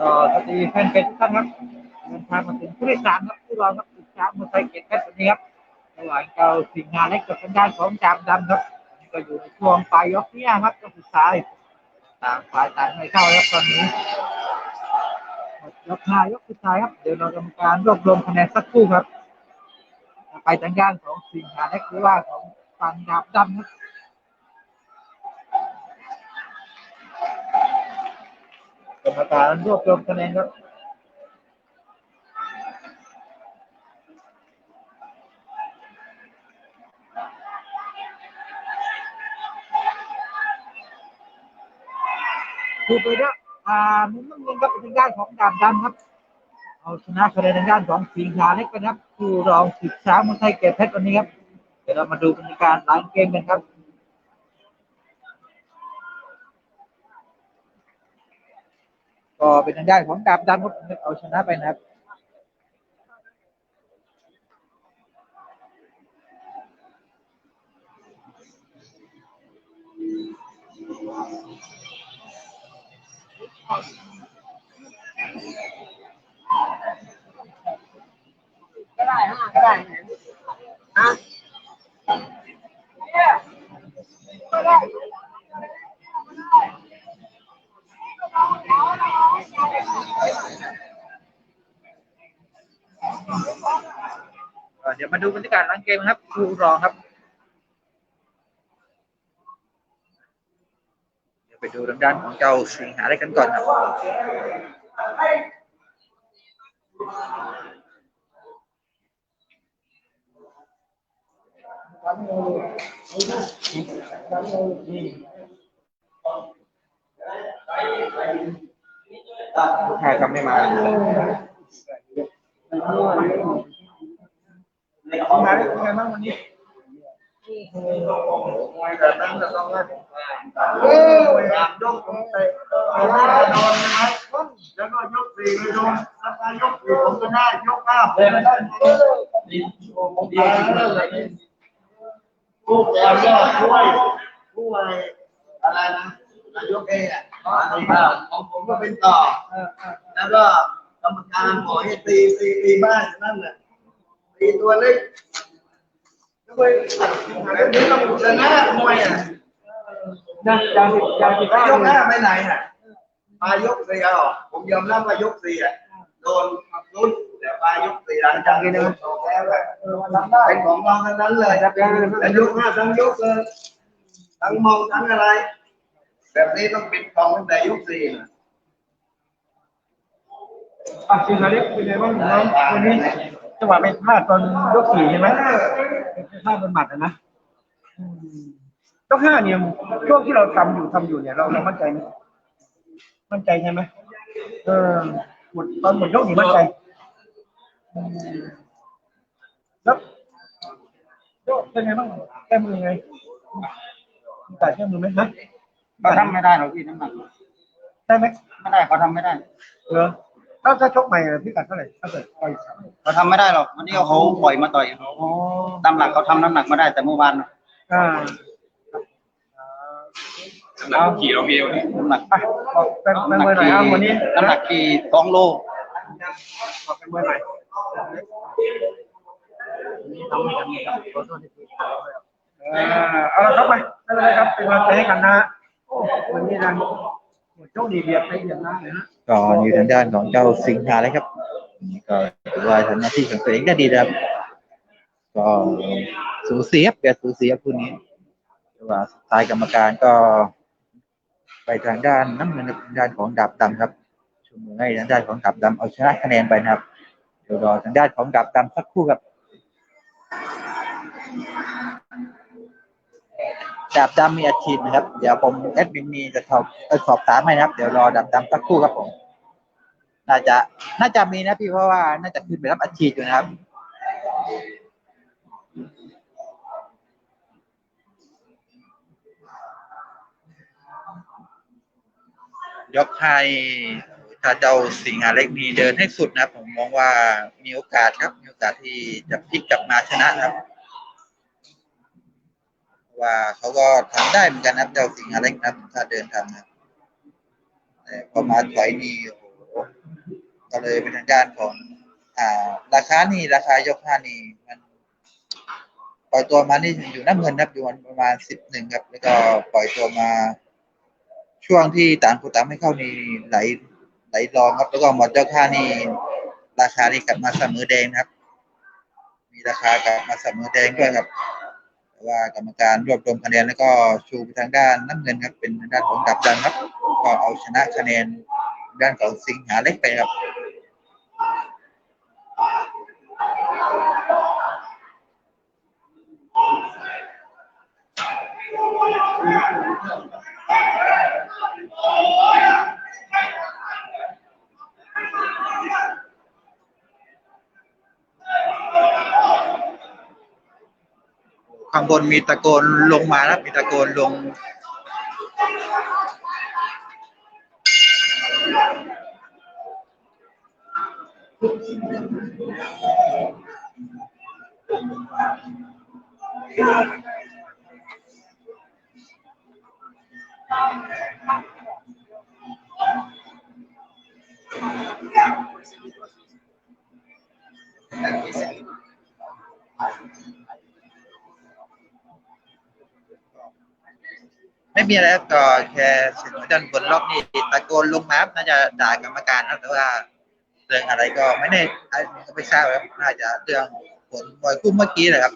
ก็สวัสดีแฟนเพจทุกท่านครับเดินทางมาถึงผู้โดยสารครับผู้รอครับศึกษามือไทยเกียรติเพชรวันนี้ครับระหว่างเจ้าสิงห์งานเล็กกับทางด้านของจามดำครับนี่ก็อยู่ในช่วงปลายยกเนี้ครับก็ศึกษาต่างฝ่ายต่างไม่เข้าแล้วตอนนี้ยกห้ายกสุดท้ายครับเดี๋ยวเรากรรมการรวบรวมคะแนนสักครู่ครับ ไปทางด้านของสิงห์งานเล็กหรือว่าของฝั่งดาบดำครับ รรมการรวบรวมคะแนนครับดูไปด้วยอ่ามุมน้ำเงินครับเป็นทางด้านของดาบดำครับ เอาชนะคะแนนทางด้านของสิงหาเล็กไปนะครับผู้รองศึกษามืองไทยเก็บเพชรวันนี้ครับ เดี๋ยวเรามาดูบรรยากาศหลังเกมกันครับ ก็เป็นทางด้านของดาบดำครับเอาชนะไปนะครับ ก็ได้ห้าก็ได้ฮะก็ได้ เดี๋ยว มาดูบรรยากาศหลังเกมครับผู้รองครับเดี๋ยวไปดูทางด้านของเจ้าสิงหาได้กันก่อนครับใครทำไม่มา มาได้ยังไงบ้างวันนี้ยแบบนั้นจะต้องเออยกผมเตะเอาหน้าโดนนะครับแล้วก็ยกสี่ไปโดนแล้วก็ยกสี่ผมก็ได้ยกห้าผมก็ได้ผมดีผู้แก่ก็ช่วยผู้อะไรอะไรนะนายกเองอะของผมก็เป็นต่อแล้วก็กรรมการบอให้ตีตีตีบ้านนั่นแหละ ตีตัวเล็กแล้วไปแล้วนี่ต้องชนะมวยอะยังยังยังสิบแล้วยกหน้าไปไหนอะมายกสี่เอาผมยอมรับว่ายกสี่อะโดนรุ่นแต่มายกสี่หลังจากที่โดนสองแล้วอะเป็นของเราทั้งนั้นเลยแต่ยกห้าทั้งยกเลยทั้งมองทั้งอะไร แบบนี้ต้องปิดกองตั้งแต่ยกสี่อะสิงหาเล็กเป็นไงบ้างน้องวันนี้ จังหวะไม่พลาดตอนยกสี่ใช่ไหมไม่พลาดบนหมัดนะนะอืมยกห้าเนี่ยช่วงที่เราทำอยู่ทำอยู่เนี่ยเราเรามั่นใจไหมมั่นใจใช่ไหมเออหมดตอนหมดยกนี่มั่นใจอืมแล้วยกเป็นไงบ้างแก้มือยังไงมีการแก้มือไหมฮะเขาทำไม่ได้หรอกพี่น้ำหนักได้ไหมไม่ได้เขาทำไม่ได้เหรอถ้าถ้าชกใหม่อะพี่กัดเท่าไหร่ถ้าเกิดต่อยสาม เขาทำไม่ได้หรอกวันนี้เขาปล่อยมาต่อยอ๋อตามหลักเขาทำน้ำหนักไม่ได้แต่เมื่อวานอ่าน้ำหนักกี่เราพี่วันนี้น้ำหนักไปบอกเป็นเป็นมวยหน่อยครับวันนี้น้ำหนักกี่สองโลบอกเป็นมวยหน่อยทำให้กันครับขอโทษที่ผิดเออเอาละครับไปไม่เป็นไรครับเป็นกำลังใจให้กันนะฮะโอ้วันนี้นะหมดโชคดีเบียดไปเบียดมาเลยฮะก็อยู่ทางด้านของเจ้าสิงหาเลยครับนี่ ก็ถือว่าทำหน้าที่ของตัวเองได้ดีครับ ก็สูสีครับแกสูสีครับคู่นี้แต่ว่าสุดท้ายกรรมการก็ ไปทางด้านน้ำเงินทางด้านของดาบดำครับชูมือให้ทางด้านของดาบดำเอาชนะคะแนนไปนะครับเดี๋ยวรอทางด้านของดาบดำสักครู่ครับดาบดำมีอาชีพนะครับ เดี๋ยวผมแอดมินมีจะสอบสอบถามให้นะครับ เดี๋ยวรอดาบดำสักครู่ครับผม น่าจะ น่าจะมีนะพี่เพราะว่า น่าจะขึ้นไปรับอาชีพอยู่นะครับ ยกให้ถ้าเจ้าสิงหาเล็กมีเดินให้สุดนะ ผมมองว่ามีโอกาสครับ มีโอกาสที่จะพลิกกลับมาชนะครับ ว่าเขาก็ทำได้เหมือนกันนะเจ้าสิงหาเล็กนะถ้าเดินทำนะครับแต่พอมาถอยนี่โอ้โก็เลยเป็นทางด้านของอ่า ราคานี่ราคายกห้านี่มันปล่อยตัวมานี่อยู่น้ำเงินครับอยู่ประมาณสิบหนึ่งครับ แล้วก็ปล่อยตัวมา ช่วงที่ต่างคนต่างไม่เข้านี่ไหลไหลรองครับ แล้วก็หมดยกห้านี่ราคานี่กลับมาเสมอแดงครับ มีราคากลับมาเสมอแดงด้วยครับว่ากรรมการรวบรวมคะแนนแล้วก็ชูไปทางด้านน้ำเงินครับ เป็นทางด้านของดับดันครับ ก็เอาชนะคะแนนด้านของสิงหาเล็กไปครับ ข้างบนมีตะโกนลงมาแล้วมีตะโกนลง ไม่มีอะไรก็แค่เสียงด้านบนรอบนี้ตะโกนลงมาบน่าจะด่ากรรมการครับแต่ว่าเรื่องอะไรก็ไม่แน่อันนี้ก็ไม่ทราบครับน่าจะเรื่องผลมวยคู่เมื่อกี้แหละครับ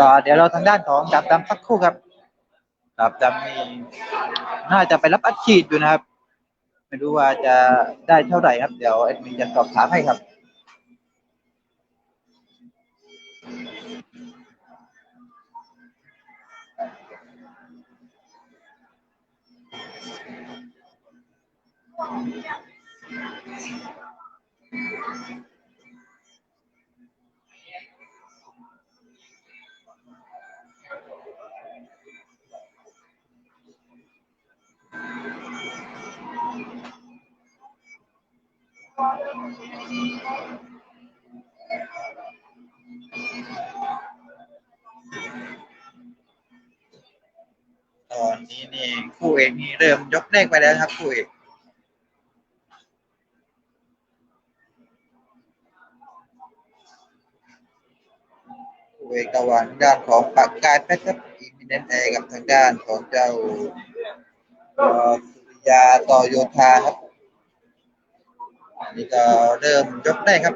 ก็เดี๋ยวเราทางด้านของดับดำสักครู่ครับดับดำนี่น่าจะไปรับอัดฉีดอยู่นะครับ ไม่รู้ว่าจะได้เท่าไหร่ครับ เดี๋ยวแอดมินจะสอบถามให้ครับ ตอนนี้นี่คู่เอกนี่เริ่มยกเลขไปแล้วครับคู่เอกคู่เอกระหว่างด้านของปากกายเพชรครับอีมิเนนเอกับทางด้านของเจ้าสุริยาต่อโยธาครับ นี่ก็เริ่มยกได้ครับ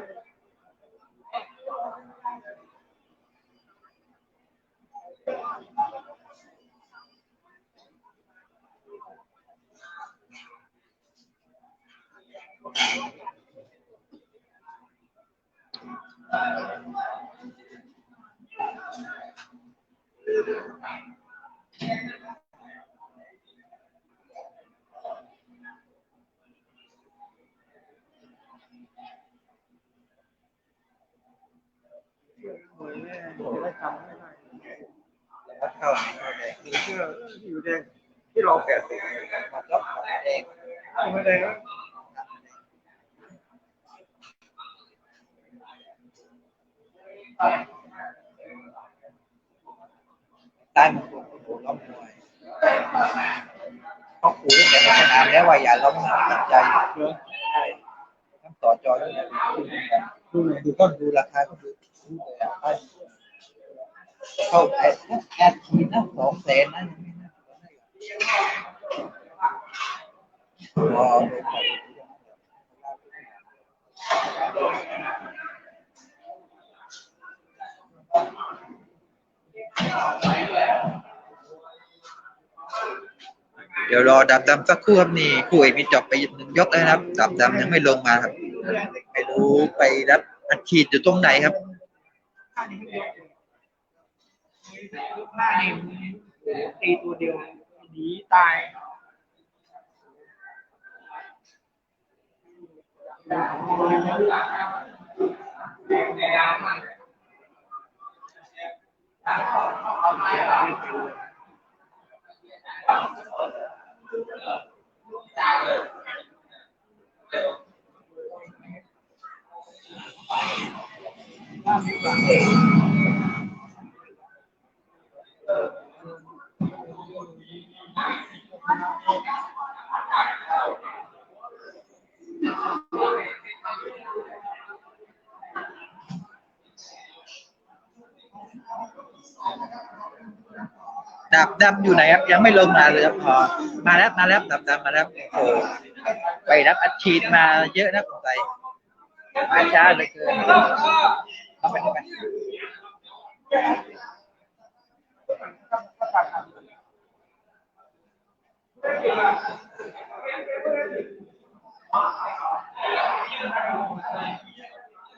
หวยแม่จะ ได้จำไม่ได้แล้วเข้าเข้าแดงคือเชื่อที่อยู่แดงที่เราแปดสิบมาล็อกแดงไม่ได้นะใต้มันโอ้โหล้อมมวยเขาขู่ตั้แต่ในสนามแล้วว่าอย่าล้มนะตัดใจเหรอทั้งต่อจอยดูเลยดูต้นดูราคาก็ดูดูเลยอะ เข้าแอดแอดทีนะสองแสนนะยังไม่นะรอดูไปเดี๋ยวรอดับดำสักครู่ครับนี่คู่เอกนี่จบไปหนึ่งยกแล้วนะครับดับดำยังไม่ลงมาครับ ไม่รู้ไปรับอัดฉีดอยู่ตรงไหนครับ ตีตัวเดียวหนีตาย ดับดำอยู่ไหนครับยังไม่ลงมาเลยครับพอมาแล้วมาแล้วดับดำมาแล้วโอ้โหไปรับอัดฉีดมาเยอะนะสงสัยมาช้าเหลยเกินเข้าไปเข้าไป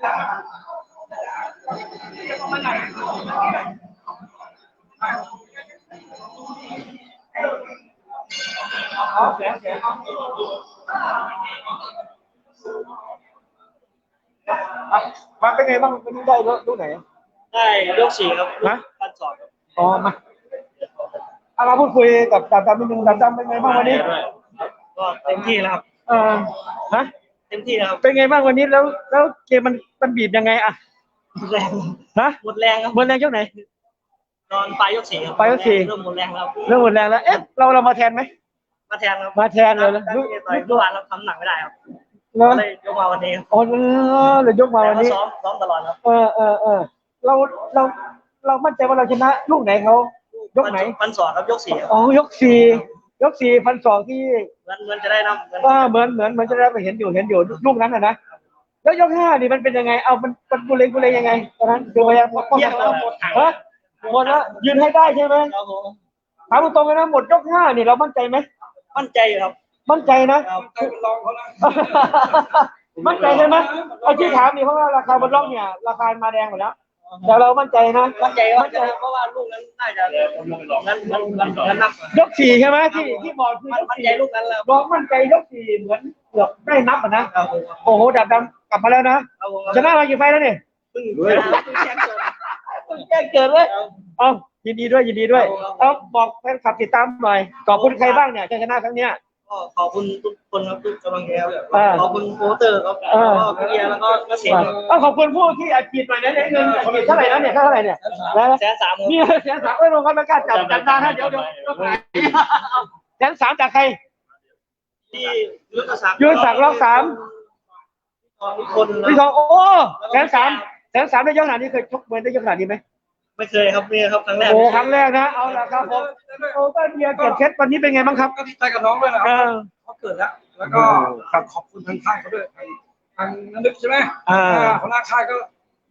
อ อาอะมาเป็นไงบ้างวันนี้ได้ลูกไหน ได้ยกสี่ครับฮะพันสองครับอ๋อมาเอามาพูดคุยกับดาบดำนิดนึงดาบดำเป็นไงบ้างวันนี้ก็เต็มที่แล้วครับ เออฮะเต็มที่แล้วครับเป็นไงบ้างวันนี้แล้ว แล้วเกมมันมันบีบยังไงอะหมดแรงฮะหมดแรงครับหมดแรงช่วงไหน นอนปลายยกสี่ครับปลายยกสี่ เริ่มหมดแรงแล้วเรื่องหมดแรงแล้วเอ๊ะเราเรามาแทนไหม มาแทนครับมาแทนเลยเหรอตั้งใจต่อยเมื่อวานเราทำหนักไม่ได้ครับเนอะก็เลยยกมาวันนี้ครับอ๋อเออเลยยกมาแต่วันว่านี้ ซ้อมซ้อมตลอดครับเออเออเออเราเราเรามั่นใจว่าเราชนะลูกไหนเขายกไหนพันสองครับยกสี่ครับอ๋อยกสี่ยกสี่พันสองที่เงินเงินจะได้นำเงินก็เหมือนเหมือนเหมือนจะได้ไปเห็นอยู่เห็นอยู่ลูกนั้นนะนะแล้วยกห้านี่มันเป็นยังไงเอามันมันกุเลงกุเลงยังไงตอนนั้นคือพยายามป้องเที่ยกังนแล้วหมดถังฮะหมดแล้วยืนให้ได้ใช่ไหมครับผมถามตรงๆเลยนะหมดยกห้านี่เรามั่นใจไหม มั่นใจอยู่ครับมั่นใจนะครับมั่นใจใช่ไหมไอ้ที่ถามนี่เพราะว่าราคาบนร่องเนี่ย ราคามาแดงหมดแล้ว แต่เรามั่นใจนะ มั่นใจว่าจะเพราะว่าลูกนั้นน่าจะงั้นงั้นงั้นงั้นนับยกสี่ใช่ไหมที่ที่บอกคือยกมั่นสี่ใจลูกนั้นแล้วบอกมั่นใจยกสี่เหมือนเกือบได้นับอะนะครับผมโอ้โหดับดำกลับมาแล้วนะครับผมชนะมากี่ไฟล์แล้วเนี่ยเพิ่งเพิ่งแชมป์เกิดแจ้งเกิดเลย เอา ยินดีด้วยยินดีด้วยครับเอาบอกแฟนคลับติดตามหน่อยขอบคุณใครบ้างเนี่ยชัยชนะครั้งเนี้ยก็ขอบคุณทุกคนครับทุกกำลังใจครับอ่าขอบคุณโปรเตอร์ครับอ่าแล้วก็พี่เอียแล้วก็เกษตรเอาขอบคุณผู้ที่อัดฉีดหน่อยนะเนี่ยเงินอัดฉีดเท่าไหร่นะเนี่ยเท่าไหร่เนี่ยนะแสนสามครับนี่แสนสามไม่ลงครับไม่กล้าจับจับนานนะเดี๋ยวเดี๋ยวแสนสามจากใครที่ยุทธศักดิ์ยุทธศักดิ์รอบสามทุกคนพี่ทองโอ้แสนสามแสนสามได้เยอะขนาดนี้เคยชกมวยได้เยอะขนาดนี้ไหม ไม่เคยครับนี่ครับครั้งแรกโอ้ครั้งแรกนะ เอาละครับผมโอ้ต้นเบียร์เกียรติเพชรวันนี้เป็นไงบ้างครับ ก็ดีใจกับน้องด้วยนะคเอรับอ เขาเกิดแล้ว แล้วก็ขอบคุณทางค่ายเขาด้วยทางทางนันดึกใช่ไหมอ่าหัวหน้าค่ายก็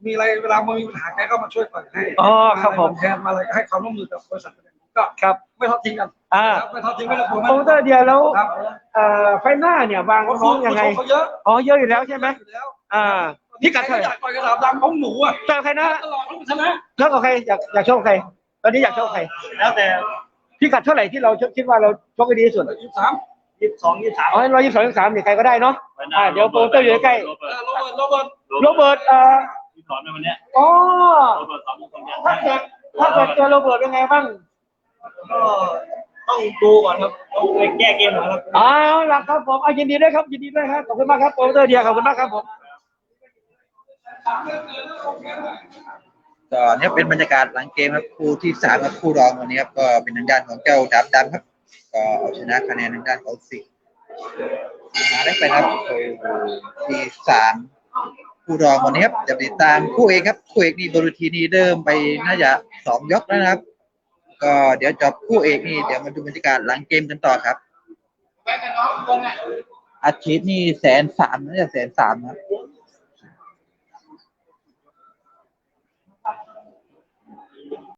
มีอะไรเวลามีปัญหาแกก็มาช่วยต่อยให้อ๋อครับผม แทนมาอะไรก็ให้ความร่วมมือกับบริษัทก็ครับ ไม่ทอดทิ้งกันอ่าครับไม่ทอดทิ้งไม่ต้องกลัวโอ้ต้นเดียวแล้วครับเอ่อไฟหน้าเนี่ยวางน้องยังไง เขาเยอะอ๋อเยอะอยู่แล้วใช่ไหม อยู่แล้วอ่า พี่กัดเท่าไหร่อยากต่อยกระดาบดำของหนูอะเจอใครนะตลอดต้องชนะชกกับใครอยากอยากชกกับใคร ตอนนี้อยากชกกับใคร แล้วแต่พี่กัดเท่าไหร่ที่เราคิดว่าเราชกได้ดีที่สุดยี่สิบสามยี่สิบสองยี่สิบสามอ๋อร้อยยี่สิบสองยี่สิบสามเนี่ยใครก็ได้เนาะอ่าเดี๋ยวโปรโมเตอร์อยู่ใกล้เออโรเบิร์ตโรเบิร์ตๆโรเบิร์ตเอ่อที่สอนในวันเนี้ยอ๋อโรเบิร์ตสอนมงคลเนี่ยถ้าเกิดถ้าเกิดเจอโรเบิร์ตเป็นไงบ้างก็ต้องดูก่อนครับต้องไปแก้เกมก่อนครับเอาล่ะครับผมเอายินดีด้วยครับยินดีด้วยครับขอบคุณมากครับโปรโมเตอร์เดียขอบคุณมากครับผม ก็เนี่ยเป็นบรรยากาศหลังเกมครับคู่ที่สามครับคู่รองวันนี้ครับก็เป็นทางด้านของเจ้าดับดำครับ ก็เอาชนะคะแนนทางด้านของสิงมาได้ไปครับที่สามคู่รองวันนี้ครับจะติดตามคู่เอกครับคู่เอกนี่บรูทีนี่เดิมไปน่าจะสองยกแล้วนะครับ ก็เดี๋ยวจบคู่เอกนี่เดี๋ยวมาดูบรรยากาศหลังเกมกันต่อครับอาชีพนี่แสนสามน่าจะแสนสามครับ